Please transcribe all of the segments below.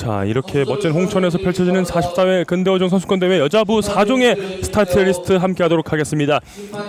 자 이렇게 멋진 홍천에서 펼쳐지는 44회 근대오종 선수권 대회 여자부 4종의 스타트 리스트 함께하도록 하겠습니다.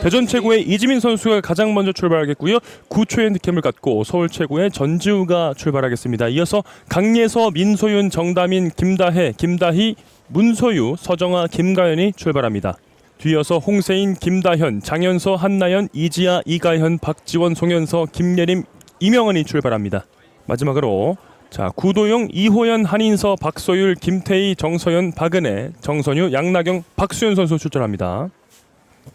대전 최고의 이지민 선수가 가장 먼저 출발하겠고요. 9초의 핸디캡을 갖고 서울 최고의 전지우가 출발하겠습니다. 이어서 강예서, 민소윤, 정다민, 김다혜, 김다희, 문소유, 서정아, 김가연이 출발합니다. 뒤이어서 홍세인, 김다현, 장현서, 한나연, 이지아, 이가현, 박지원, 송현서, 김예림, 이명은이 출발합니다. 마지막으로 자 구도용, 이호연, 한인서, 박소율, 김태희, 정서연, 박은혜, 정선유, 양나경, 박수현 선수 출전합니다.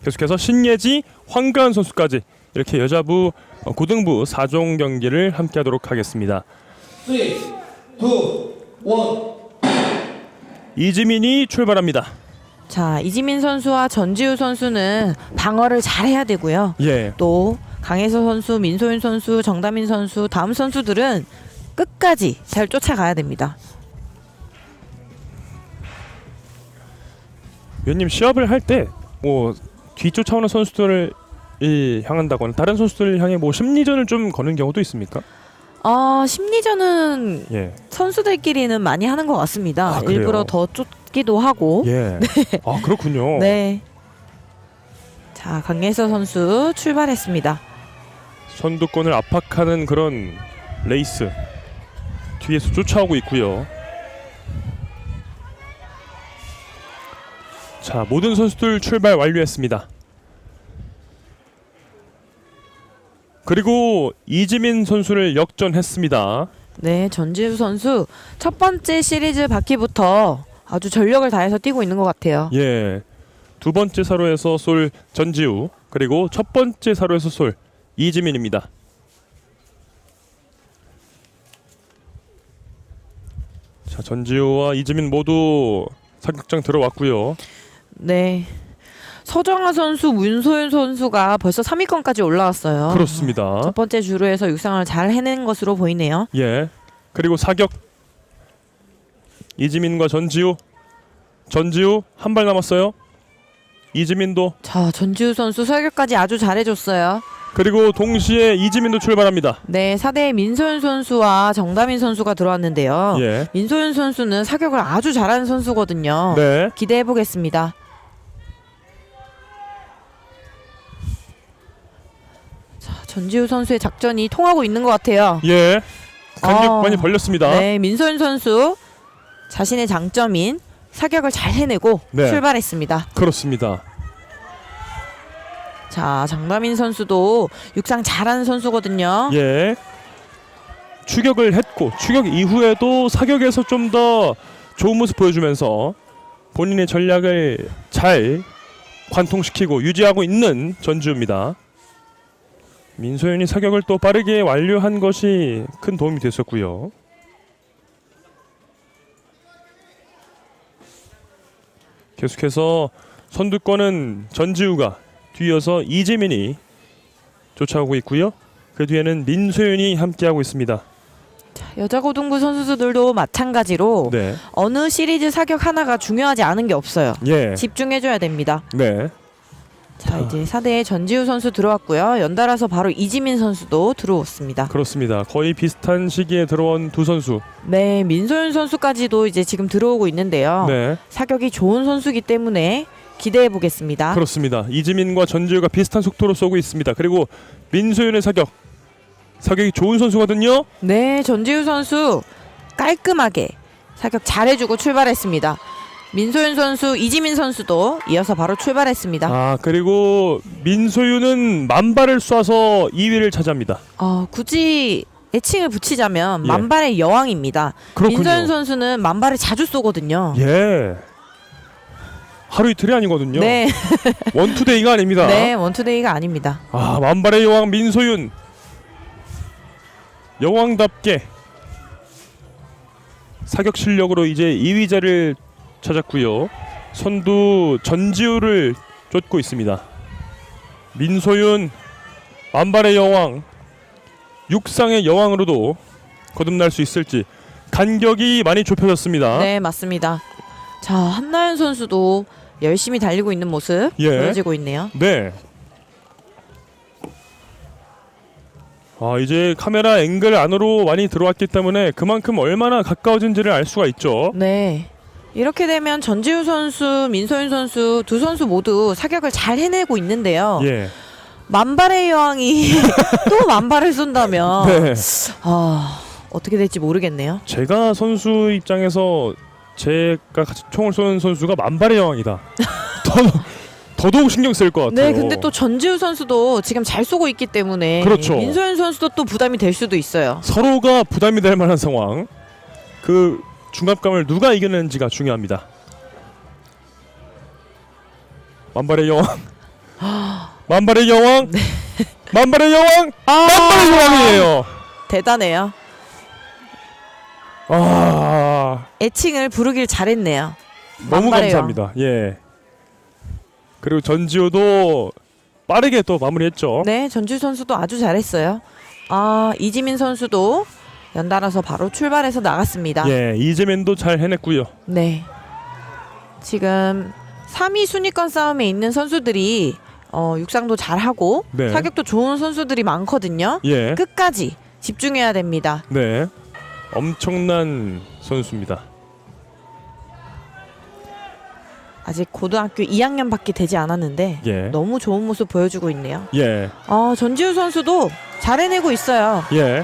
계속해서 신예지, 황가은 선수까지 이렇게 여자부 어, 고등부 4종 경기를 함께하도록 하겠습니다. three, two, one. 이지민이 출발합니다. 자, 이지민 선수와 전지우 선수는 방어를 잘해야 되고요. 예, 또 강혜서 선수, 민소윤 선수, 정다민 선수 다음 선수들은 끝까지 잘 쫓아가야 됩니다. 위원님 시합을 할 때 뭐 뒤쫓아오는 선수들을 이 향한다거나 다른 선수들을 향해 뭐 심리전을 좀 거는 경우도 있습니까? 어, 심리전은 예, 선수들끼리는 많이 하는 것 같습니다. 아, 그래요? 일부러 더 쫓기도 하고. 예. 아 그렇군요. 네. 자, 강혜서 선수 출발했습니다. 선두권을 압박하는 그런 레이스 뒤에서 쫓아오고 있고요. 자 모든 선수들 출발 완료했습니다. 그리고 이지민 선수를 역전했습니다. 네, 전지우 선수 첫 번째 시리즈 바퀴부터 아주 전력을 다해서 뛰고 있는 것 같아요. 예, 두 번째 사로에서 쏠 전지우 그리고 첫 번째 사로에서 쏠 이지민입니다. 자 전지우와 이지민 모두 사격장 들어왔고요. 네. 서정아 선수, 문소윤 선수가 벌써 3위권까지 올라왔어요. 그렇습니다. 첫 번째 주루에서 육상을 잘 해낸 것으로 보이네요. 예. 그리고 사격 이지민과 전지우 전지우 한 발 남았어요. 이지민도 자, 전지우 선수 설교까지 아주 잘해줬어요. 그리고 동시에 이지민도 출발합니다. 네, 4대 민소윤 선수와 정다민 선수가 들어왔는데요. 예. 민소윤 선수는 사격을 아주 잘하는 선수거든요. 네. 기대해 보겠습니다. 자, 전지우 선수의 작전이 통하고 있는 것 같아요. 예. 간격 아, 많이 벌렸습니다. 네, 민소윤 선수 자신의 장점인 사격을 잘 해내고 네. 출발했습니다. 그렇습니다. 자, 장다민 선수도 육상 잘하는 선수거든요. 예. 추격을 했고 추격 이후에도 사격에서 좀 더 좋은 모습 보여주면서 본인의 전략을 잘 관통시키고 유지하고 있는 전주입니다. 민소연이 사격을 또 빠르게 완료한 것이 큰 도움이 됐었고요. 계속해서 선두권은 전지우가 뒤이어서 이재민이 쫓아오고 있고요. 그 뒤에는 민소연이 함께하고 있습니다. 여자 고등부 선수들도 마찬가지로 네. 어느 시리즈 사격 하나가 중요하지 않은 게 없어요. 예. 집중해줘야 됩니다. 네. 자 이제 4대에 전지우 선수 들어왔고요. 연달아서 바로 이지민 선수도 들어왔습니다. 그렇습니다. 거의 비슷한 시기에 들어온 두 선수. 네, 민소윤 선수까지도 이제 지금 들어오고 있는데요. 네. 사격이 좋은 선수기 때문에 기대해 보겠습니다. 그렇습니다. 이지민과 전지우가 비슷한 속도로 쏘고 있습니다. 그리고 민소연의 사격. 사격이 좋은 선수거든요. 네, 전지우 선수 깔끔하게 사격 잘해주고 출발했습니다. 민소윤 선수, 이지민 선수도 이어서 바로 출발했습니다. 아, 그리고 민소유는 만발을 쏴서 2위를 차지합니다. 어, 굳이 애칭을 붙이자면 예. 만발의 여왕입니다. 그렇군요. 민소윤 선수는 만발을 자주 쏘거든요. 예. 하루 이틀이 아니거든요. 네, 원투데이가 아닙니다. 네, 원투데이가 아닙니다. 아 만발의 여왕 민소윤 여왕답게 사격 실력으로 이제 2위자를 찾았고요 선두 전지우를 쫓고 있습니다 민소윤 만발의 여왕 육상의 여왕으로도 거듭날 수 있을지 간격이 많이 좁혀졌습니다 네, 맞습니다. 자, 한나연 선수도 열심히 달리고 있는 모습 예. 보여지고 있네요. 네. 아 이제 카메라 앵글 안으로 많이 들어왔기 때문에 그만큼 얼마나 가까워진지를 알 수가 있죠. 네. 이렇게 되면 전지우 선수, 민소윤 선수 두 선수 모두 사격을 잘 해내고 있는데요. 예. 만발의 여왕이 또 만발을 쏜다면 네. 아, 어떻게 될지 모르겠네요. 제가 선수 입장에서 제가 같이 총을 쏘는 선수가 만발의 여왕이다. 더, 더더욱 신경 쓸 것 같아요. 네, 근데 또 전지우 선수도 지금 잘 쏘고 있기 때문에 그렇죠. 민소윤 선수도 또 부담이 될 수도 있어요. 서로가 부담이 될 만한 상황. 그 중압감을 누가 이겨내는지가 중요합니다. 만발의 여왕. 만발의 여왕. 만발의 여왕. 만발의 여왕이에요. 대단해요. 아, 애칭을 부르길 잘했네요. 너무 만발의 감사합니다. 예. 그리고 전지호도 빠르게 또 마무리했죠. 네, 전지우 선수도 아주 잘했어요. 아, 이지민 선수도 연달아서 바로 출발해서 나갔습니다. 예, 이재민도 잘 해냈고요. 네. 지금 3위 순위권 싸움에 있는 선수들이 어, 육상도 잘하고 네. 사격도 좋은 선수들이 많거든요. 예. 끝까지 집중해야 됩니다. 네. 엄청난 선수입니다. 아직 고등학교 2학년밖에 되지 않았는데 예. 너무 좋은 모습 보여주고 있네요. 예. 어, 전지우 선수도 잘 해내고 있어요. 예.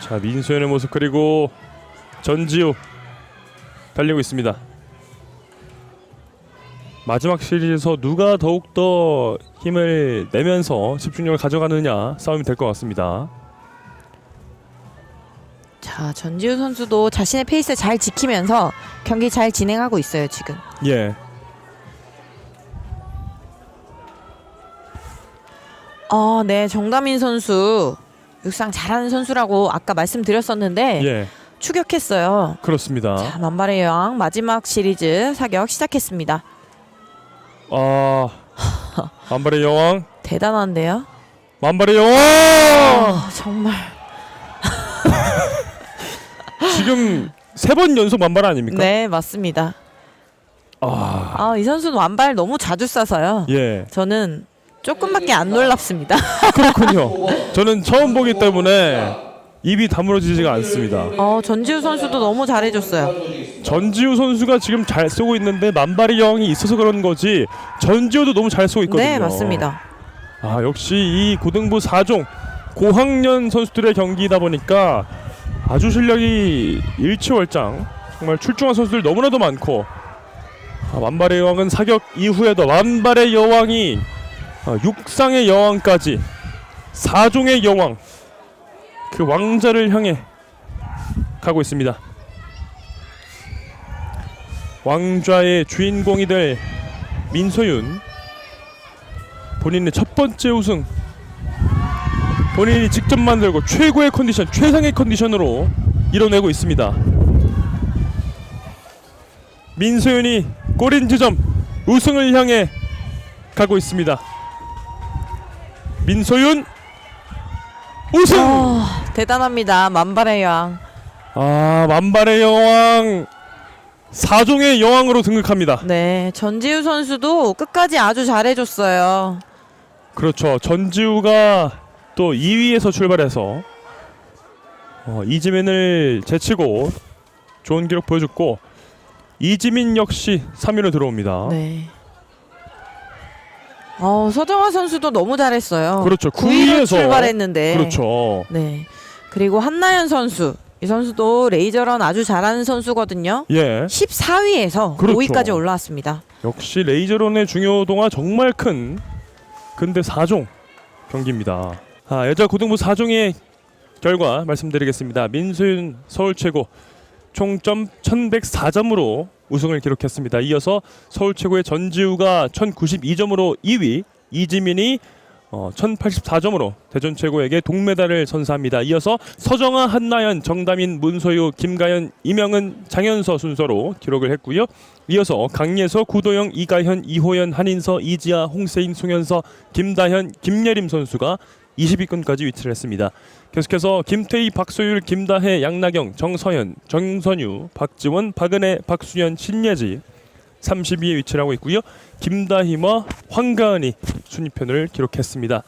자, 민소연의 모습 그리고 전지우 달리고 있습니다. 마지막 시리즈에서 누가 더욱 더 힘을 내면서 집중력을 가져가느냐 싸움이 될 것 같습니다. 자, 전지우 선수도 자신의 페이스 잘 지키면서 경기 잘 진행하고 있어요, 지금. 예. 어, 네, 정다민 선수 육상 잘하는 선수라고 아까 말씀드렸었는데 예. 추격했어요. 그렇습니다. 자, 만발의 여왕 마지막 시리즈 사격 시작했습니다. 아. 만발의 여왕. 대단한데요? 만발의 여왕. 아, 정말. 지금 세 번 연속 만발 아닙니까? 네, 맞습니다. 아. 아, 이 선수는 완발 너무 자주 쏴서요. 예. 저는 조금밖에 안 놀랍습니다. 그렇군요. 저는 처음 보기 때문에 입이 다물어지지가 않습니다. 어, 전지우 선수도 너무 잘해줬어요. 전지우 선수가 지금 잘 쏘고 있는데 만발의 여왕이 있어서 그런 거지 전지우도 너무 잘 쏘고 있거든요. 네, 맞습니다. 아 역시 이 고등부 4종 고학년 선수들의 경기이다 보니까 아주 실력이 일치월장. 정말 출중한 선수들 너무나도 많고. 아, 만발의 여왕은 사격 이후에도 만발의 여왕이 아, 육상의 여왕까지 4종의 여왕 그 왕자를 향해 가고 있습니다. 왕좌의 주인공이 될 민소윤. 본인의 첫 번째 우승 본인이 직접 만들고 최고의 컨디션 최상의 컨디션으로 이뤄내고 있습니다 민소윤이 꼬린 지점 우승을 향해 가고 있습니다 민소윤 우승 어, 대단합니다. 만발의 여왕. 아 만발의 여왕 4종의 여왕으로 등극합니다 네, 전지우 선수도 끝까지 아주 잘해줬어요. 그렇죠. 전지우가 또 2위에서 출발해서 어, 이지민을 제치고 좋은 기록 보여줬고 이지민 역시 3위로 들어옵니다. 네. 어, 서정화 선수도 너무 잘했어요. 그렇죠. 9위로 9위에서 출발했는데. 그렇죠. 네. 그리고 한나연 선수. 이 선수도 레이저런 아주 잘하는 선수거든요. 예. 14위에서 그렇죠. 5위까지 올라왔습니다. 역시 레이저론의 중요도가 정말 큰 근대 4종 경기입니다. 아, 여자 고등부 4종의 결과 말씀드리겠습니다. 민소윤 서울 최고 총점 1104점으로 우승을 기록했습니다. 이어서 서울 최고의 전지우가 1092점으로 2위, 이지민이 어, 1084점으로 대전 최고에게 동메달을 선사합니다. 이어서 서정아, 한나연, 정다민, 문소유, 김가연, 이명은, 장현서 순서로 기록을 했고요. 이어서 강예서, 구도영, 이가현, 이호연, 한인서, 이지아, 홍세인, 송현서, 김다현, 김예림 선수가 20위권까지 위치를 했습니다. 계속해서 김태희, 박소율, 김다혜, 양나경, 정서현, 정선유, 박지원, 박은혜, 박수현, 신예지 32위에 위치를 하고 있고요. 김다희와 황가은이 순위편을 기록했습니다.